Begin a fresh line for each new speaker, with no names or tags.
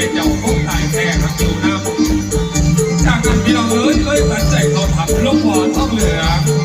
ให้เจ้าคงตายแท้ครับอยู่น้ำจากนั้นพี่น้เอ้ยเลยตัดใจเขาทำลูกบอลท้องเหลือง